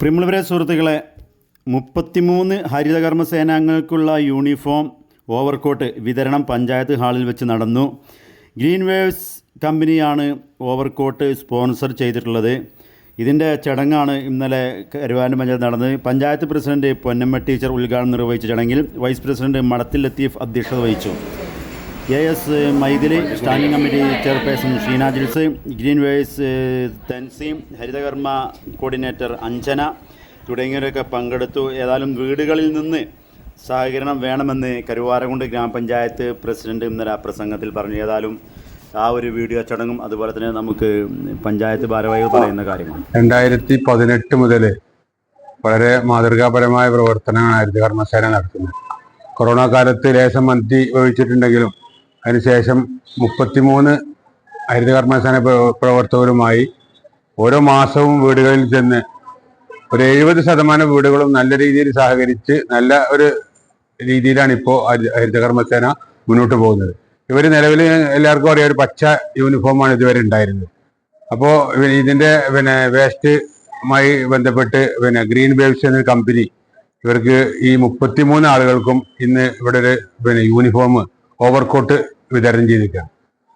പ്രിമിളവരെ സുഹൃത്തുക്കളെ മുപ്പത്തിമൂന്ന് ഹരിതകർമ്മ സേനാംഗങ്ങൾക്കുള്ള uniform overcoat വിതരണം പഞ്ചായത്ത് ഹാളിൽ വെച്ച് നടന്നു. ഗ്രീൻ വേവ്സ് കമ്പനിയാണ് ഓവർകോട്ട് സ്പോൺസർ ചെയ്തിട്ടുള്ളത്. ഇതിന്റെ ചടങ്ങാണ് ഇന്നലെ കരുവാനും പഞ്ചായത്ത് നടന്നത്. പഞ്ചായത്ത് പ്രസിഡന്റ് പൊന്നമ്മ ടീച്ചർ ഉദ്ഘാടനം നിർവഹിച്ച ചടങ്ങിൽ വൈസ് പ്രസിഡന്റ് മടത്തിൽ ലത്തീഫ് അധ്യക്ഷത വഹിച്ചു. A S Maithili standing committee chairperson Sheena Jils green ways Thanseem Haritha Karma coordinator Anjana തുടങ്ങിയവരൊക്കെ പങ്കെടുത്തു. ഏതായാലും വീടുകളിൽ നിന്ന് സഹകരണം വേണമെന്ന് കരുവാരകുണ്ട് ഗ്രാമപഞ്ചായത്ത് പ്രസിഡന്റ് ഇന്നലെ പ്രസംഗത്തിൽ പറഞ്ഞു. ഏതായാലും ആ ഒരു വീഡിയോ ചടങ്ങും അതുപോലെ തന്നെ നമുക്ക് പഞ്ചായത്ത് ഭാരവാഹികൾ പറയുന്ന കാര്യങ്ങൾ രണ്ടായിരത്തി പതിനെട്ട് മുതൽ വളരെ മാതൃകാപരമായ പ്രവർത്തനങ്ങളാണ് ഹരിതകർമ്മസേന നടത്തുന്നത്. കൊറോണ കാലത്ത് ലേശം മന്തി വഹിച്ചിട്ടുണ്ടെങ്കിലും അതിനുശേഷം മുപ്പത്തിമൂന്ന് ഹരിതകർമ്മസേന കർമ്മസേന പ്രവർത്തകരുമായി ഓരോ മാസവും വീടുകളിൽ ചെന്ന് ഒരു എഴുപത് ശതമാനം വീടുകളും നല്ല രീതിയിൽ സഹകരിച്ച് നല്ല ഒരു രീതിയിലാണ് ഇപ്പോൾ ഹരിതകർമ്മസേന മുന്നോട്ട് പോകുന്നത്. ഇവർ നിലവിൽ എല്ലാവർക്കും അറിയാം ഒരു പച്ച യൂണിഫോമാണ് ഇതുവരെ ഉണ്ടായിരുന്നത്. അപ്പോൾ ഇതിന്റെ പിന്നെ വേസ്റ്റുമായി ബന്ധപ്പെട്ട് പിന്നെ ഗ്രീൻ വേവ്സ് എന്ന കമ്പനി ഇവർക്ക് ഈ മുപ്പത്തിമൂന്ന് ആളുകൾക്കും ഇന്ന് ഇവിടെ ഒരു പിന്നെ യൂണിഫോം ഓവർകോട്ട് വിതരണം ചെയ്തിരിക്കുകയാണ്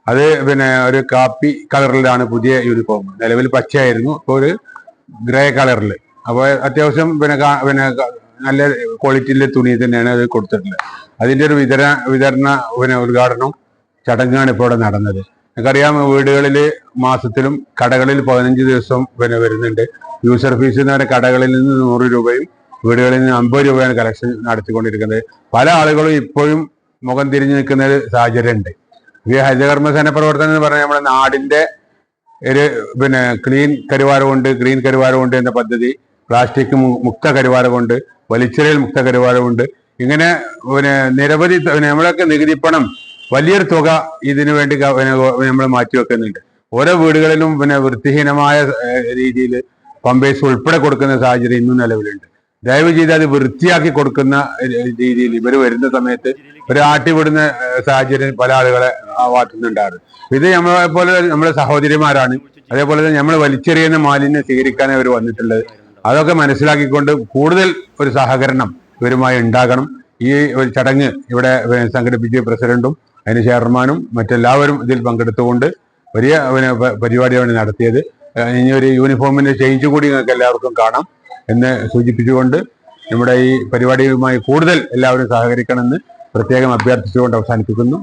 അത് പിന്നെ ഒരു കാപ്പി കളറിലാണ് പുതിയ യൂണിഫോം നിലവിൽ പച്ചയായിരുന്നു. ഇപ്പോൾ ഒരു ഗ്രേ കളറിൽ അപ്പോൾ അത്യാവശ്യം പിന്നെ പിന്നെ നല്ല ക്വാളിറ്റിയിലെ തുണി തന്നെയാണ് അത് കൊടുത്തിട്ടുള്ളത്. അതിന്റെ ഒരു വിതര വിതരണ പിന്നെ ഉദ്ഘാടനം ചടങ്ങാണ് ഇപ്പോൾ ഇവിടെ നടന്നത്. നമുക്കറിയാം വീടുകളിൽ മാസത്തിലും കടകളിൽ പതിനഞ്ച് ദിവസം പിന്നെ വരുന്നുണ്ട്. യൂസർ ഫീസ് എന്ന് പറയുന്ന കടകളിൽ നിന്ന് നൂറ് രൂപയും വീടുകളിൽ നിന്ന് അമ്പത് രൂപയാണ് കളക്ഷൻ നടത്തിക്കൊണ്ടിരിക്കുന്നത്. പല ആളുകളും ഇപ്പോഴും മുഖം തിരിഞ്ഞു നിൽക്കുന്ന ഒരു സാഹചര്യം ഉണ്ട് ഈ ഹരിതകർമ്മസേന പ്രവർത്തനം എന്ന് പറഞ്ഞാൽ നമ്മുടെ നാടിന്റെ ഒരു പിന്നെ ക്ലീൻ കരുവാരമുണ്ട് ഗ്രീൻ കരുവാരമുണ്ട് എന്ന പദ്ധതി പ്ലാസ്റ്റിക് മുക്ത കരുവാരമുണ്ട് വലിച്ചെറിയൽ മുക്ത കരുവാരമുണ്ട് ഇങ്ങനെ പിന്നെ നിരവധി നമ്മളൊക്കെ നികുതി പണം വലിയൊരു തുക ഇതിനു വേണ്ടി നമ്മൾ മാറ്റി മാറ്റിവെക്കുന്നുണ്ട് ഓരോ വീടുകളിലും പിന്നെ വൃത്തിഹീനമായ രീതിയിൽ പമ്പേഴ്സ് ഉൾപ്പെടെ കൊടുക്കുന്ന സാഹചര്യം ഇന്നും നിലവിലുണ്ട്. ദയവ് ചെയ്ത് അത് വൃത്തിയാക്കി കൊടുക്കുന്ന രീതിയിൽ ഇവർ വരുന്ന സമയത്ത് ഒരു ആട്ടി വിടുന്ന സാഹചര്യം പല ആളുകളെ ഭാഗത്തുനിന്നുണ്ടാറ് ഇത് നമ്മളെ പോലെ നമ്മുടെ സഹോദരിമാരാണ്. അതേപോലെ തന്നെ നമ്മൾ വലിച്ചെറിയുന്ന മാലിന്യം സ്വീകരിക്കാനേ അവർ വന്നിട്ടുള്ളത്. അതൊക്കെ മനസ്സിലാക്കിക്കൊണ്ട് കൂടുതൽ ഒരു സഹകരണം ഇവരുമായി ഉണ്ടാകണം. ഈ ഒരു ചടങ്ങ് ഇവിടെ സംഘടിപ്പിച്ച പ്രസിഡന്റും അതിന് ചെയർമാനും മറ്റെല്ലാവരും ഇതിൽ പങ്കെടുത്തുകൊണ്ട് വലിയ പരിപാടിയാണ് നടത്തിയത്. ഇനി ഒരു യൂണിഫോമിന്റെ ചേഞ്ച് കൂടി നിങ്ങൾക്ക് എല്ലാവർക്കും കാണാം. എന്ന് സൂചിപ്പിച്ചുകൊണ്ട് നമ്മുടെ ഈ പരിപാടിയുമായി കൂടുതൽ എല്ലാവരും സഹകരിക്കണമെന്ന് പ്രത്യേകം അഭ്യർത്ഥിച്ചുകൊണ്ട് അവസാനിപ്പിക്കുന്നു.